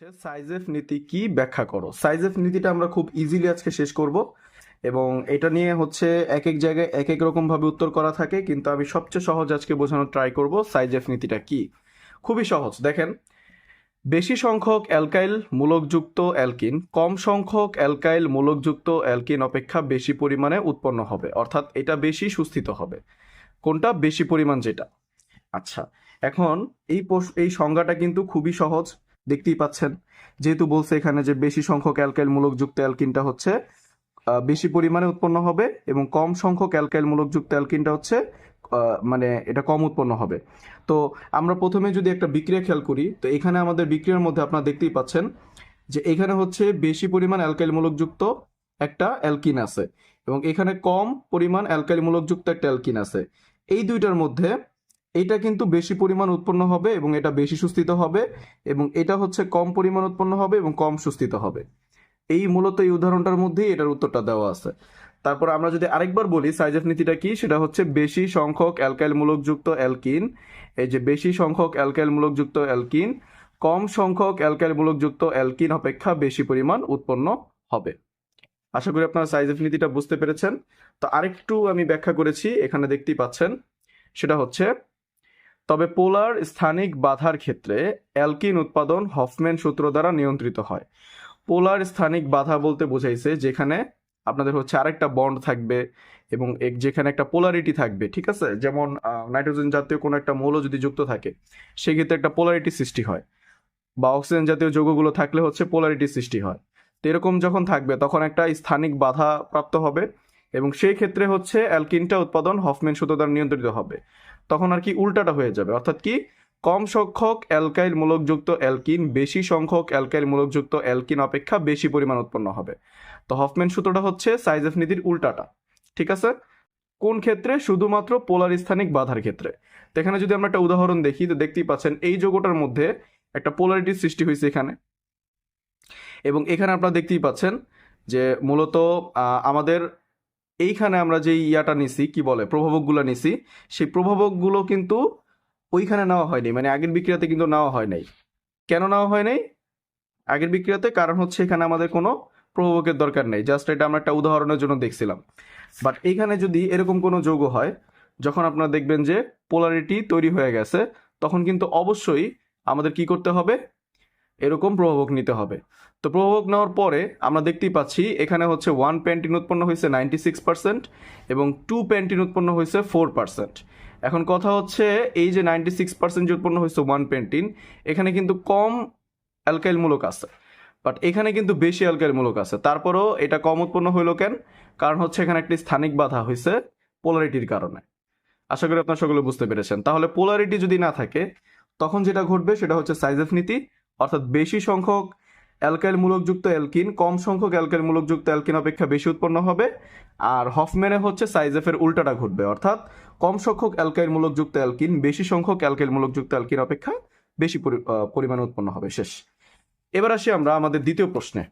হচ্ছে সাইজেফ নীতি কি ব্যাখ্যা করো? সাইজেফ নীতিটা আমরা খুব ইজিলি আজকে শেষ করব এবং এটা নিয়ে হচ্ছে এক এক জায়গায় এক এক রকম ভাবে উত্তর করা থাকে, কিন্তু আমি সবচেয়ে সহজ আজকে বোঝানোর ট্রাই করব সাইজেফ নীতিটা কি। খুবই সহজ। দেখেন, বেশি সংখ্যক অ্যালকাইল মূলকযুক্ত অ্যালকিন কম সংখ্যক অ্যালকাইল মূলকযুক্ত অ্যালকিন অপেক্ষা বেশি পরিমাণে উৎপন্ন হবে, অর্থাৎ এটা বেশি সুস্থিত হবে। কোনটা? বেশি পরিমাণ যেটা। আচ্ছা এখন এই এই সংজ্ঞাটা কিন্তু খুবই সহজ। দেখতেই পাচ্ছেন। যেহেতু বলছে এখানে যে বেশি সংখ্যক অ্যালকাইল মূলক যুক্ত অ্যালকিনটা হচ্ছে বেশি পরিমাণে উৎপন্ন হবে এবং কম সংখ্যক অ্যালকাইল মূলক যুক্ত অ্যালকিনটা হচ্ছে মানে এটা কম উৎপন্ন হবে। তো আমরা প্রথমে যদি একটা বিক্রিয়া খেয়াল করি, তো এখানে আমাদের বিক্রিয়ার মধ্যে আপনারা দেখতেই পাচ্ছেন যে এখানে হচ্ছে বেশি পরিমাণ অ্যালকাইল মূলক যুক্ত একটা অ্যালকিন আছে এবং এখানে কম পরিমাণ অ্যালকাইল মূলক যুক্ত একটা অ্যালকিন আছে। এই দুইটার মধ্যে এটা কিন্তু বেশি পরিমাণ উৎপন্ন হবে এবং এটা বেশি সুস্থিত হবে এবং এটা হচ্ছে কম পরিমাণ উৎপন্ন হবে এবং কম সুস্থিত হবে। এই মূলত এই উদাহরণটার মধ্যেই এটার উত্তরটা দেওয়া আছে। তারপর আমরা যদি আরেকবার বলি সাইজেফ নীতিটা কি? সেটা হচ্ছে বেশি সংখ্যক অ্যালকাইল মূলকযুক্ত অ্যালকিন। এই যে বেশি সংখ্যক অ্যালকাইল মূলকযুক্ত অ্যালকিন, কম সংখ্যক অ্যালকাইল মূলকযুক্ত অ্যালকিন অপেক্ষা বেশি পরিমাণ উৎপন্ন হবে। আশা করি আপনারা সাইজেফ নীতিটা বুঝতে পেরেছেন। তো আরেকটু আমি ব্যাখ্যা করেছি, এখানে দেখতেই পাচ্ছেন। সেটা হচ্ছে তবে পোলার স্থানিক বাধার ক্ষেত্রে অ্যালকিন উৎপাদন হফম্যান সূত্র দ্বারা নিয়ন্ত্রিত হয়। পোলার স্থানিক বাধা বলতে বোঝাইছে যেখানে আপনাদের হচ্ছে আরেকটা বন্ড থাকবে এবং যেখানে একটা পোলারিটি থাকবে, ঠিক আছে? যেমন নাইট্রোজেন জাতীয় কোনো একটা মৌল যদি যুক্ত থাকে, সেক্ষেত্রে একটা পোলারিটি সৃষ্টি হয় বা অক্সিজেন জাতীয় যৌগগুলো থাকলে হচ্ছে পোলারিটি সৃষ্টি হয়। তো এরকম যখন থাকবে, তখন একটা স্থানিক বাধা প্রাপ্ত হবে এবং সেই ক্ষেত্রে হচ্ছে অ্যালকিনটা উৎপাদন হফম্যান সূত্র দ্বারা নিয়ন্ত্রিত হবে। তখন আর কি উল্টাটা হয়ে যাবে। অর্থাৎ কি? কম সংখ্যক অ্যালকাইল মূলকযুক্ত অ্যালকিন, বেশি সংখ্যক অ্যালকাইল মূলকযুক্ত অ্যালকিন অপেক্ষা বেশি পরিমাণ উৎপন্ন হবে। তো হফম্যান সূত্রটা হচ্ছে সাইজেফ নীতির উল্টাটা। ঠিক আছে? কোন ক্ষেত্রে? শুধুমাত্র পোলার স্থানিক বাধার ক্ষেত্রে। তো এখানে যদি আমরা একটা উদাহরণ দেখি, তো দেখতেই পাচ্ছেন এই যোগটার মধ্যে একটা পোলারিটির সৃষ্টি হয়েছে এখানে। এবং এখানে আপনারা দেখতেই পাচ্ছেন যে মূলত আমাদের এইখানে আমরা যে ইয়াটা নিছি, কি বলে, প্রভাবকগুলো নিছি, সেই প্রভাবকগুলো কিন্তু ওইখানে নেওয়া হয়নি মানে আগের বিক্রিয়াতে কিন্তু নেওয়া হয় নাই। কেন নেওয়া হয় নাই? আগের বিক্রিয়াতে, কারণ হচ্ছে এখানে আমাদের কোনো প্রভাবকের দরকার নেই, জাস্ট এটা আমরা একটা উদাহরণের জন্য দেখছিলাম। বাট এখানে যদি এরকম কোনো যৌগ হয়, যখন আপনারা দেখবেন যে পোলারিটি তৈরি হয়ে গেছে, তখন কিন্তু অবশ্যই আমাদের কি করতে হবে? এরকম প্রভাবক নিতে হবে। তো প্রভাবক নেওয়ার পরে আমরা দেখতেই পাচ্ছি এখানে হচ্ছে ওয়ান প্যান্টিন উৎপন্ন হয়েছে নাইনটি সিক্স পার্সেন্ট এবং টু প্যান্টিন উৎপন্ন হয়েছে ফোর পার্সেন্ট এখন কথা হচ্ছে এই যে নাইনটি সিক্স পার্সেন্ট যে উৎপন্ন হয়েছে ওয়ান পেন্টিন এখানে কিন্তু কম অ্যালকাইলমূলক আছে। বাট এখানে কিন্তু বেশি অ্যালকাইলমূলক আছে। তারপরেও এটা কম উৎপন্ন হইল কেন? কারণ হচ্ছে এখানে একটি স্থানিক বাধা হয়েছে পোলারিটির কারণে। আশা করি আপনারা সকলে বুঝতে পেরেছেন। তাহলে পোলারিটি যদি না থাকে, তখন যেটা ঘটবে সেটা হচ্ছে সাইজেফ নীতি অর্থাৎ বেশি সংখ্যক অ্যালকাইল মূলকযুক্ত অ্যালকিন, কম সংখ্যক অ্যালকাইল মূলকযুক্ত অ্যালকিন অপেক্ষা বেশি উৎপন্ন হবে। আর হফম্যানে হচ্ছে সাইজেফের উল্টাটা ঘটবে, অর্থাৎ কম সংখ্যক অ্যালকাইল মূলকযুক্ত অ্যালকিন, বেশি সংখ্যক অ্যালকাইল মূলকযুক্ত অ্যালকিন অপেক্ষা বেশি পরিমাণে উৎপন্ন হবে। শেষ। এবার আসি আমরা আমাদের দ্বিতীয় প্রশ্নে।